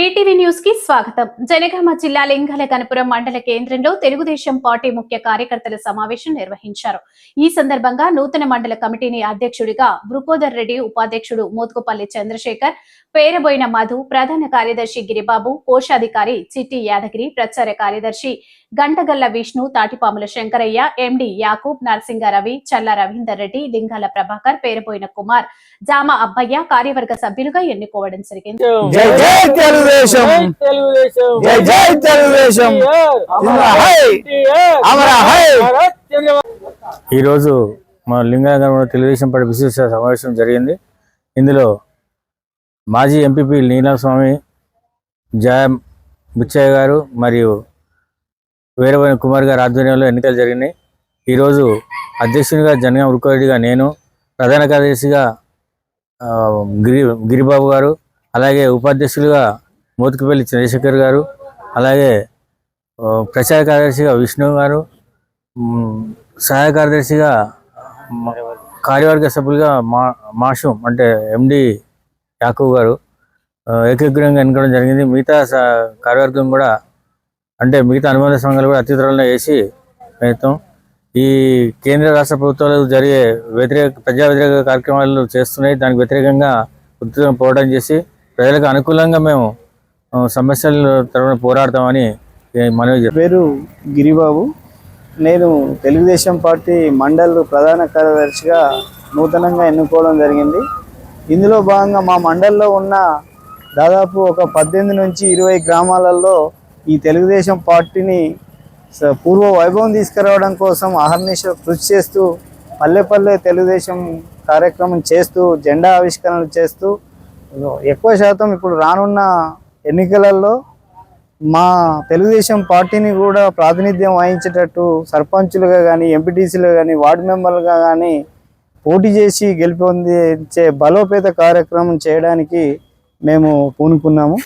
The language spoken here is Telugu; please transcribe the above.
బీటీవీ న్యూస్కి స్వాగతం జనగామ జిల్లా లింగాల గణపురం మండల కేంద్రంలో తెలుగుదేశం పార్టీ ముఖ్య కార్యకర్తల సమావేశం నిర్వహించారు ఈ సందర్భంగా నూతన మండల కమిటీని అధ్యక్షుడిగా బృకోదర్ రెడ్డి ఉపాధ్యక్షుడు మోత్కుపల్లి చంద్రశేఖర్ పేరబోయిన మధు ప్రధాన కార్యదర్శి గిరిబాబు కోశాధికారి చిట్టి యాదగిరి ప్రచార కార్యదర్శి గంటగల్ల విష్ణు తాటిపాముల శంకరయ్య ఎండి యాకూబ్ నరసింగారవి చల్ల రవీందర్ రెడ్డి లింగాల ప్రభాకర్ పేరబోయిన కుమార్ జామ అబ్బయ్య కార్యవర్గ సభ్యులుగా ఎన్నుకోవడం జరిగింది తెలుగుదేశం. జై జై తెలుగుదేశం. అమర హై. ఈరోజు మా లింగానగరంలో తెలుగుదేశం పార్టీ విశేష సమావేశం జరిగింది. ఇందులో మాజీ ఎంపీపీ నీలస్వామి జయ బుచ్చయ్య గారు మరియు వీరభైన కుమార్ గారి ఆధ్వర్యంలో ఎన్నికలు జరిగినాయి. ఈరోజు అధ్యక్షునిగా జనగా ఉరుకోరెడ్డిగా నేను ప్రధాన కార్యదర్శిగా గిరి గిరిబాబు గారు అలాగే ఉపాధ్యక్షులుగా మోతుకుపల్లి చంద్రశేఖర్ గారు అలాగే ప్రచార కార్యదర్శిగా విష్ణు గారు సహాయ కార్యదర్శిగా కార్యవర్గ సభ్యులుగా మా మాషం అంటే ఎండి యాకూబ్ గారు ఆ, ఎన్నుకోవడం జరిగింది. మిగతా కార్యవర్గం కూడా అంటే మిగతా అనుబంధ సంఘాలు కూడా అత్యుత్తరంలో వేసి ప్రయత్నం. ఈ కేంద్ర రాష్ట్ర ప్రభుత్వాలు జరిగే వ్యతిరేక ప్రజా వ్యతిరేక కార్యక్రమాలు చేస్తున్నాయి. దానికి వ్యతిరేకంగా ఉద్యోగం పోరాటం చేసి ప్రజలకు అనుకూలంగా మేము సమస్యల తరఫున పోరాడతామని మనవి పేరు గిరిబాబు. నేను తెలుగుదేశం పార్టీ మండల్ ప్రధాన కార్యదర్శిగా నూతనంగా ఎన్నుకోవడం జరిగింది. ఇందులో భాగంగా మా మండల్లో ఉన్న దాదాపు ఒక పద్దెనిమిది నుంచి ఇరవై గ్రామాలలో ఈ తెలుగుదేశం పార్టీని పూర్వ వైభవం తీసుకురావడం కోసం అహర్నిశ కృషి చేస్తూ పల్లె పల్లె తెలుగుదేశం కార్యక్రమం చేస్తూ జెండా ఆవిష్కరణలు చేస్తూ ఎక్కువ శాతం ఇప్పుడు రానున్న ఎన్నికలలో మా తెలుగుదేశం పార్టీని కూడా ప్రాతినిధ్యం వహించేటట్టు సర్పంచులుగా కానీ ఎంపీటీసీలుగా కానీ వార్డు మెంబర్లుగా కానీ పోటీ చేసి గెలుపొందించే బలోపేత కార్యక్రమం చేయడానికి మేము పూనుకున్నాము.